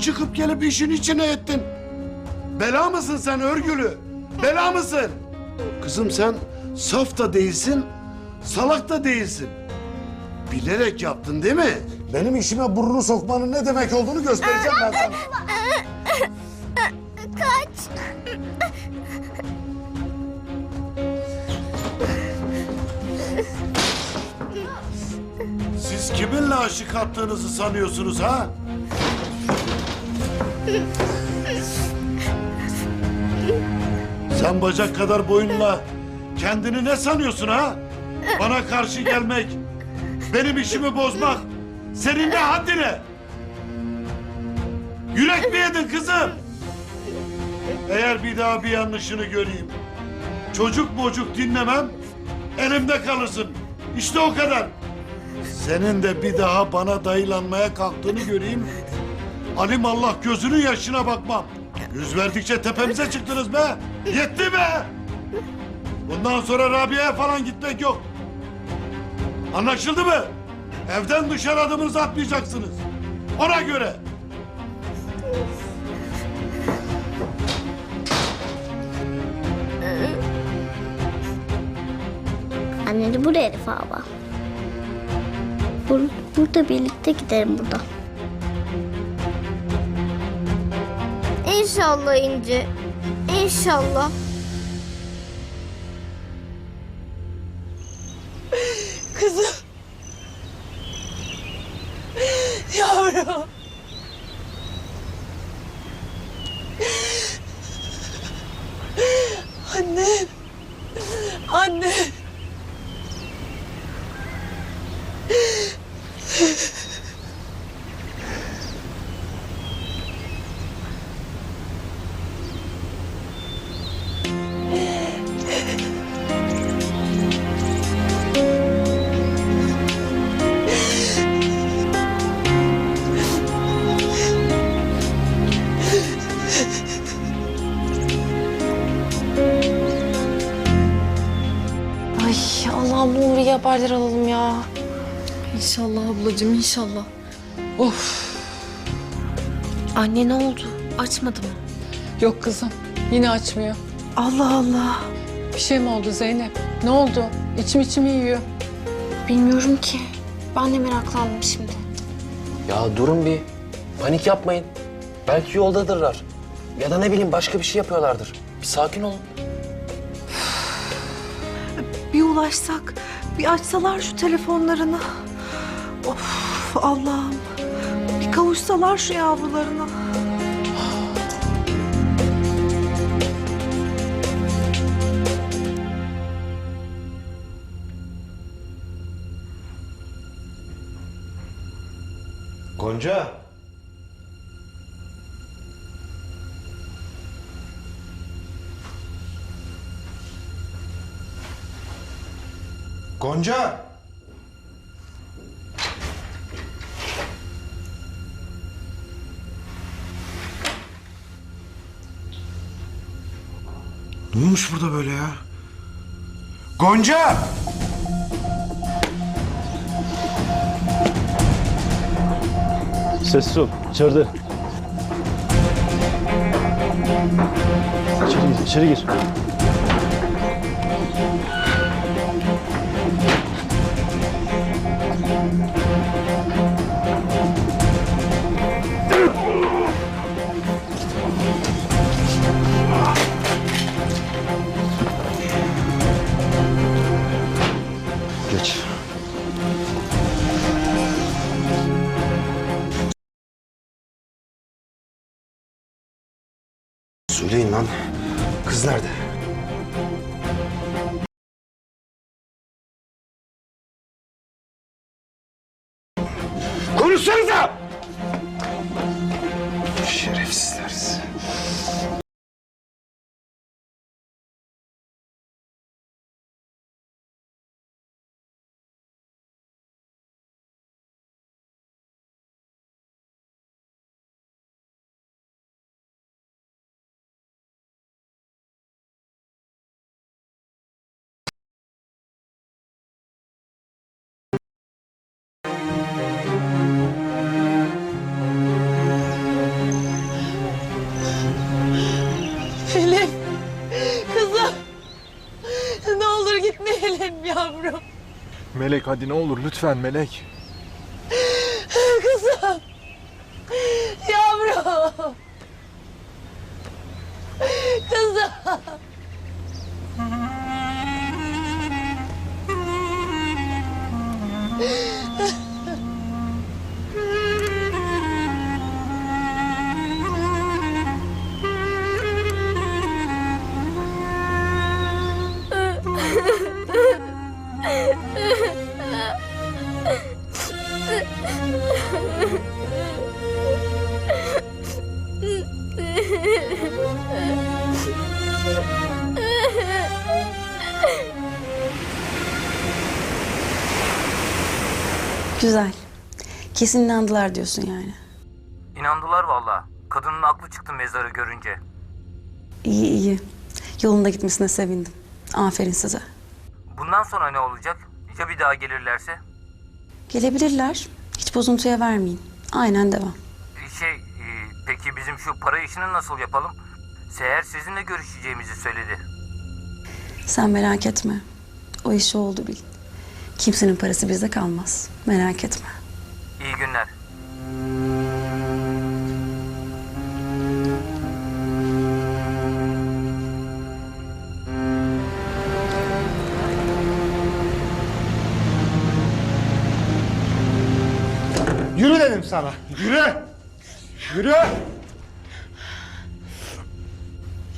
çıkıp gelip işin içine ettin. Bela mısın sen örgülü? Bela mısın? Kızım sen saf da değilsin, salak da değilsin. Bilerek yaptın değil mi? Benim işime burnunu sokmanın ne demek olduğunu göstereceğim ben sana. Kaç. Siz kiminle aşık attığınızı sanıyorsunuz ha? Sen bacak kadar boyunla kendini ne sanıyorsun ha? Bana karşı gelmek, benim işimi bozmak, senin ne haddine? Yürek mi yedin kızım? Eğer bir daha bir yanlışını göreyim, çocuk mocuk dinlemem, elimde kalırsın. İşte o kadar. Senin de bir daha bana dayılanmaya kalktığını göreyim. Alim Allah gözünün yaşına bakmam. Yüz verdikçe tepemize çıktınız be. Yetti be. Bundan sonra Rabia'ya falan gitmek yok. Anlaşıldı mı? Evden dışarı adımınızı atmayacaksınız. Ona göre. Anneni buraya Elif abla. Bur burada birlikte gidelim buradan. İnşallah İnci. İnşallah. Haberler alalım ya. İnşallah ablacığım inşallah. Of. Anne ne oldu? Açmadı mı? Yok kızım. Yine açmıyor. Allah Allah. Bir şey mi oldu Zeynep? Ne oldu? İçim içimi yiyor. Bilmiyorum ki. Ben de meraklandım şimdi. Ya durun bir. Panik yapmayın. Belki yoldadırlar. Ya da ne bileyim başka bir şey yapıyorlardır. Bir sakin olun. Bir ulaşsak, bir açsalar şu telefonlarını. Of Allah'ım. Bir kavuşsalar şu yavrularına. Gonca. Gonca. Ne olmuş burada böyle ya? Gonca! Sessiz ol. İçeride. İçeri gir. içeri gir. Melek hadi ne olur lütfen Melek. Güzel. Kesin inandılar diyorsun yani. İnandılar valla. Kadının aklı çıktı mezarı görünce. İyi iyi. Yolunda gitmesine sevindim. Aferin size. Bundan sonra ne olacak? Ya bir daha gelirlerse? Gelebilirler. Hiç bozuntuya vermeyin. Aynen devam. Ee, Şey, e, peki bizim şu para işini nasıl yapalım? Seher sizinle görüşeceğimizi söyledi. Sen merak etme. O iş oldu bil. Kimsenin parası bizde kalmaz. Merak etme. İyi günler. Yürü dedim sana. Yürü. Yürü.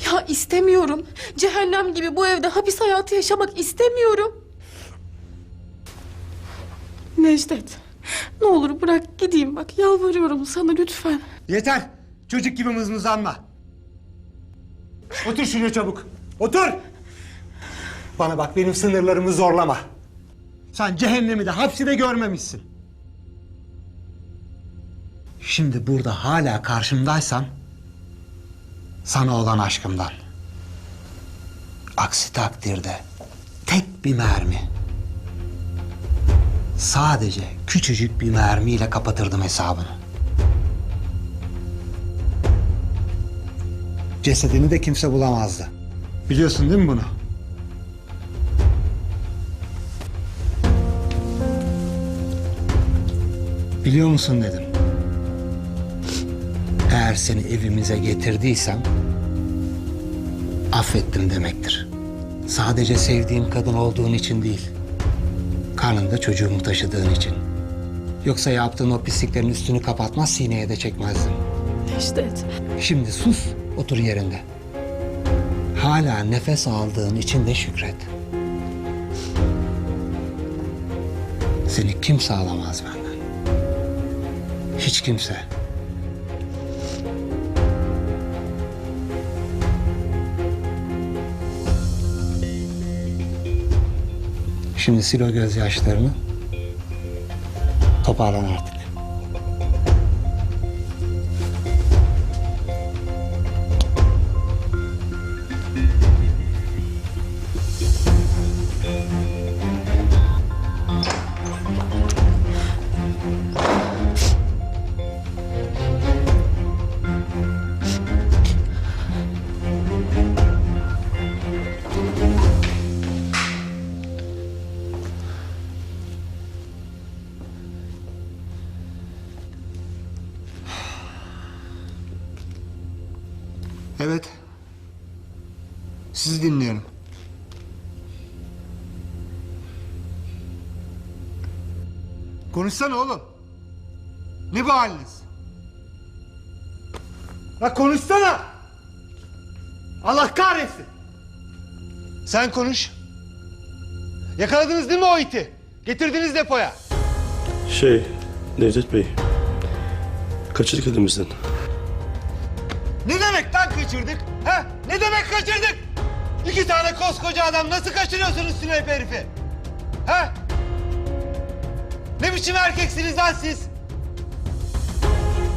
Ya istemiyorum. Cehennem gibi bu evde hapis hayatı yaşamak istemiyorum. Necdet. Ne olur bırak gideyim bak. Yalvarıyorum sana lütfen. Yeter. Çocuk gibi mızmızlanma. Otur şuraya çabuk. Otur. Bana bak benim sınırlarımı zorlama. Sen cehennemi de hapsi de görmemişsin. Şimdi burada hala karşımdaysan sana olan aşkımdan. Aksi takdirde tek bir mermi. Sadece küçücük bir mermiyle kapatırdım hesabını. Cesedini de kimse bulamazdı. Biliyorsun değil mi bunu? Biliyor musun dedim. Eğer seni evimize getirdiysem affettim demektir. Sadece sevdiğim kadın olduğun için değil. Karnında çocuğumu taşıdığın için. Yoksa yaptığın o pisliklerin üstünü kapatmaz sineye de çekmezdim. Necdet. Şimdi sus, otur yerinde. Hala nefes aldığın için de şükret. Seni kimse alamaz benden. Hiç kimse. Şimdi sil o gözyaşlarını. Toparlan artık. Evet. Sizi dinliyorum. Konuşsana oğlum. Ne bu haliniz? La konuşsana. Allah kahretsin. Sen konuş. Yakaladınız değil mi o iti? Getirdiniz depoya. Şey, Necdet Bey. Kaçırdık elimizden. Ne demek lan kaçırdık? Ha? Ne demek kaçırdık? İki tane koskoca adam nasıl kaçırıyorsunuz Süneyp herifi? Ha? Ne biçim erkeksiniz lan siz?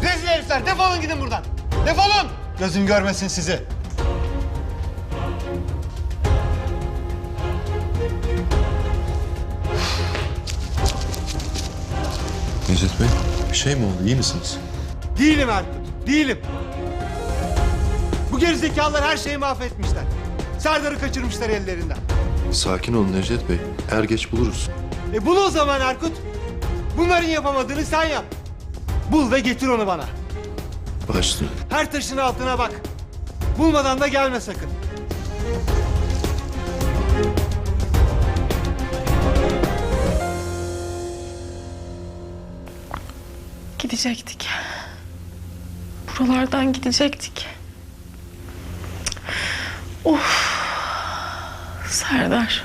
Rezil herifler defolun gidin buradan. Defolun. Gözüm görmesin sizi. Necdet Bey, bir şey mi oldu? İyi misiniz? Değilim Erkut, değilim. Bu gerizekalılar her şeyi mahvetmişler. Serdar'ı kaçırmışlar ellerinden. Sakin olun Necdet Bey. Er geç buluruz. E bul o zaman Erkut. Bunların yapamadığını sen yap. Bul ve getir onu bana. Başla. Her taşın altına bak. Bulmadan da gelme sakın. Gidecektik. Buralardan gidecektik. Of. Serdar.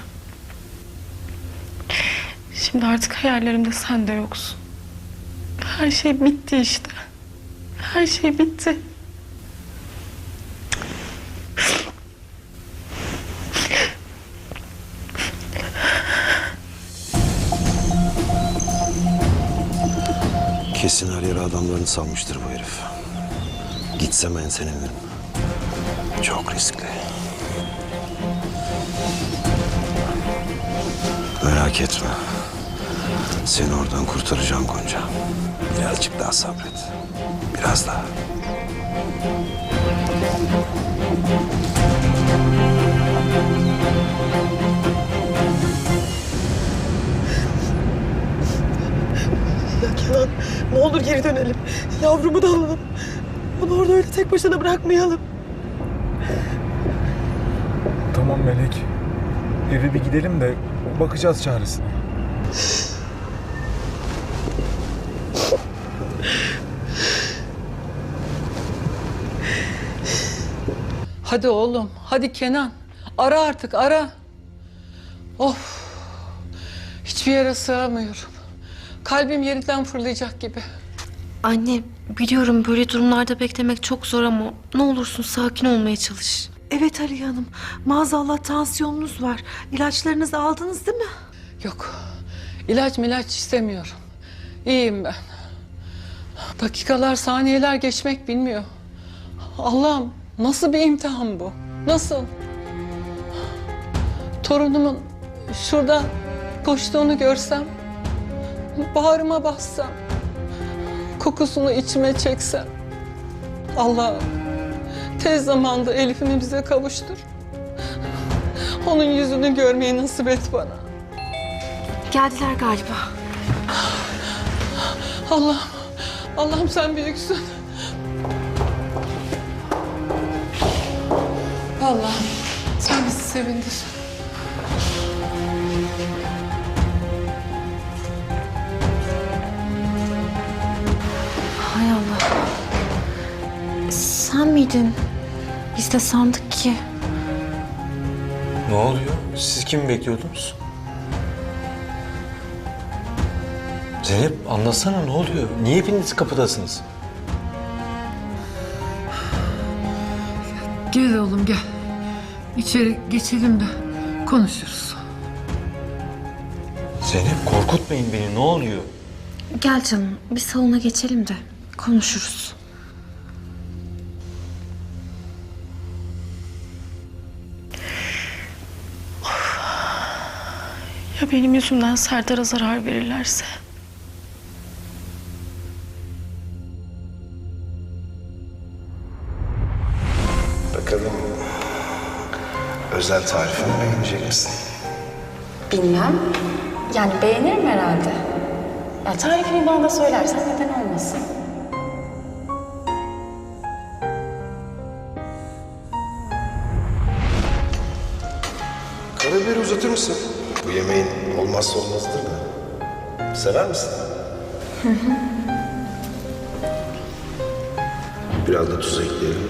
Şimdi artık hayallerimde sen de yoksun. Her şey bitti işte. Her şey bitti. Kesin her yere adamlarını salmıştır bu herif. Gitsem enselenirim. Çok riskli. Merak etme. Seni oradan kurtaracağım Gonca. Birazcık daha sabret. Biraz daha. Ya Kenan ne olur geri dönelim. Yavrumu da alalım. Bunu orada öyle tek başına bırakmayalım. Tamam Melek. Eve bir gidelim de bakacağız çaresine. Hadi oğlum, hadi Kenan. Ara artık, ara. Of. Hiçbir yere sığamıyorum. Kalbim yerinden fırlayacak gibi. Anne biliyorum böyle durumlarda beklemek çok zor ama ne olursun sakin olmaya çalış. Evet Ali Hanım. Maazallah tansiyonunuz var. İlaçlarınızı aldınız değil mi? Yok. İlaç milaç istemiyorum. İyiyim ben. Dakikalar, saniyeler geçmek bilmiyor. Allah'ım nasıl bir imtihan bu? Nasıl? Torunumun şuradan koştuğunu görsem, bağrıma bassam, kokusunu içime çeksem. Allah'ım tez zamanda Elif'imi bize kavuştur. Onun yüzünü görmeyi nasip et bana. Geldiler galiba. Allah'ım, Allah'ım sen büyüksün. Allah'ım sen bizi sevindir. Hay Allah. Sen miydin? Biz de sandık ki. Ne oluyor? Siz kimi bekliyordunuz? Zeynep anlatsana ne oluyor? Niye hepiniz kapıdasınız? Gel oğlum gel. İçeri geçelim de konuşuruz. Zeynep korkutmayın beni ne oluyor? Gel canım bir salona geçelim de konuşuruz. Ya benim yüzümden Serdar'a zarar verirlerse? Bakalım özel tarifimi beğenecek misin? Bilmem. Yani beğenirim herhalde. Ya tarifini bana da söylersen neden olmasın? Karabiberi uzatır mısın? Bu yemeğin olmazsa olmazıdır da. Sever misin? Biraz da tuz ekleyelim.